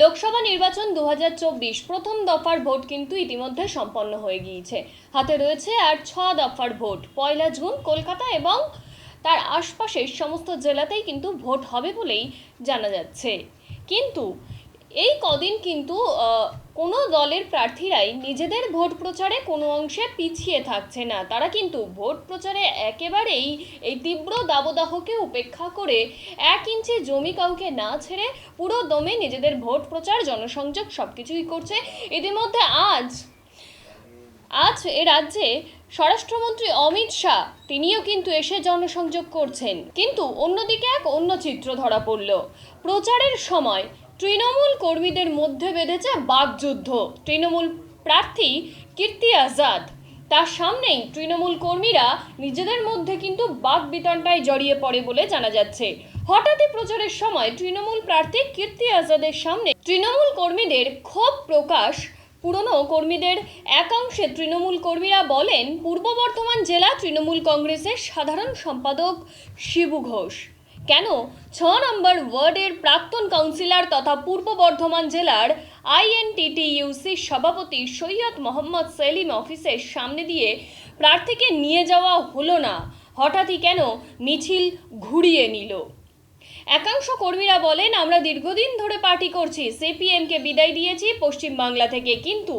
লোকসভা নির্বাচন দু হাজার চব্বিশ প্রথম দফার ভোট কিন্তু ইতিমধ্যে সম্পন্ন হয়ে গিয়েছে। হাতে রয়েছে আর ছ দফার ভোট। পয়লা জুন কলকাতা এবং তার আশপাশের সমস্ত জেলাতেই কিন্তু ভোট হবে বলেই জানা যাচ্ছে। কিন্তু এই কদিন কিন্তু কোনো দলের প্রার্থীরাই নিজেদের ভোট প্রচারে কোনো অংশে পিছিয়ে থাকছে না। তারা কিন্তু ভোট প্রচারে একেবারেই এই তীব্র দাবদাহকে উপেক্ষা করে এক ইঞ্চি জমি কাউকে না ছেড়ে পুরো দমে নিজেদের ভোট প্রচার, জনসংযোগ সব কিছুই করছে। ইতিমধ্যে আজ আজ এ রাজ্যে স্বরাষ্ট্রমন্ত্রী অমিত শাহ, তিনিও কিন্তু এসে জনসংযোগ করছেন। কিন্তু অন্যদিকে এক অন্য চিত্র ধরা পড়ল। প্রচারের সময় তৃণমূল কর্মীদের মধ্যে বেঁধেছে বাকযুদ্ধ তৃণমূল প্রার্থী কীর্তি আজাদ। তার সামনেই তৃণমূল কর্মীরা নিজেদের মধ্যে কিন্তু বাক বিতণ্ডায় জড়িয়ে পড়ে বলে জানা যাচ্ছে। হঠাৎই প্রচারের সময় তৃণমূল প্রার্থী কীর্তি আজাদের সামনে তৃণমূল কর্মীদের ক্ষোভ প্রকাশ। পুরনো কর্মীদের একাংশে তৃণমূল কর্মীরা বলেন, পূর্ব বর্ধমান জেলা তৃণমূল কংগ্রেসের সাধারণ সম্পাদক শিবু ঘোষ। কেন? ছ নম্বর ওয়ার্ডের প্রাক্তন কাউন্সিলর তথা পূর্ব বর্ধমান জেলার আইএনটিটিইউসির সভাপতি সৈয়দ মোহাম্মদ সেলিম অফিসের সামনে দিয়ে প্রার্থীকে নিয়ে যাওয়া হলো না। হঠাৎই কেন মিছিল ঘুরিয়ে নিল? একাংশ কর্মীরা বলেন আমরা দীর্ঘদিন ধরে পার্টি করছি সিপিএমকে বিদায় দিয়েছি পশ্চিমবাংলা থেকে। কিন্তু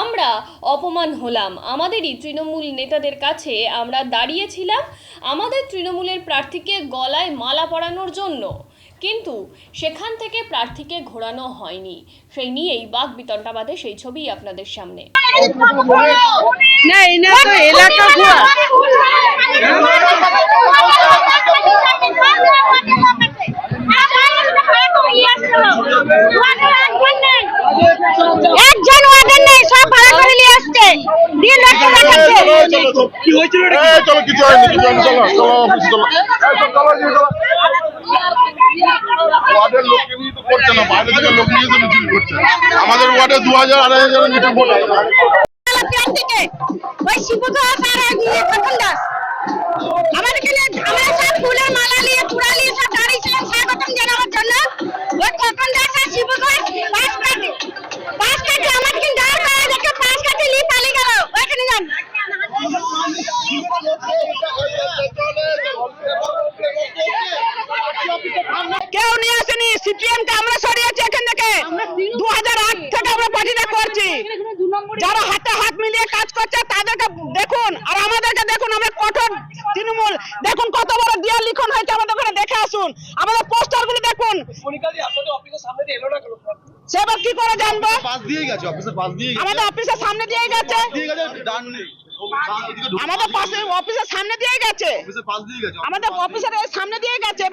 আমরা অপমান হলাম। আমাদেরই তৃণমূল নেতাদের কাছে আমরা দাঁড়িয়েছিলাম আমাদের তৃণমূলের প্রার্থীকে গলায় মালা পরানোর জন্য। কিন্তু সেখান থেকে প্রার্থীকে ঘোরানো হয়নি। সেই নিয়েই বাক বিতণ্ডা বাদে সেই ছবি আপনাদের সামনে। না এনা তো এলাকা কি হয়েছিল চলো কিছু হয়নি কিছু হয়নি চলো চলো অফিসে চলো। এই তো চলো দিয়ে চলো। ওয়ার্ডের লোককে নিয়ে করছে না বাইরে থেকে লোক নিয়ে তো মিছিল করছে। আমাদের ওয়ার্ডে দু হাজার আড়াই হাজার মিটিং ভোট আছে ওই শিবু আর প্রথম দাস। আমাদেরকে নিয়ে আমরা সব ফুলের মালা নিয়ে তুড়া নিয়ে সব দাঁড়িয়েছিলাম স্বাগতম জানাবার জন্য ওই প্রথম দাস আর শিবু দাস পাঁচ কাটে পাঁচ কাটে আমাদেরকে দাঁড় করে দেখে পাঁচ কাটে নিয়ে পালিয়ে গেল ওইখানে যান কেউ নিয়ে আসেনি সিপিএম কে আমরা সরিয়েছি এখান থেকে। দু হাজার আট থেকে আমরা পার্টিটা করছি যারা হাতে হাত মিলিয়ে কাজ করছে তাদেরকে দেখুন আর আমাদেরকে দেখুন আমরা কঠোর তৃণমূল। দেখুন কত বড় দেয়াল লিখন হয়েছে আমাদের ওখানে দেখে আসুন। আমাদের পোস্টারগুলো দেখুন সেবার কি করে জানব? পাস দিয়ে গেছে অফিসের পাস দিয়ে আমাদের অফিসের সামনে দিয়ে গেছে। দিয়ে আমাদের পাশে অফিসের সামনে দিয়ে গেছে। অফিসের পাস দিয়ে গেছে। আমাদের অফিসের সামনে দিয়ে গেছে।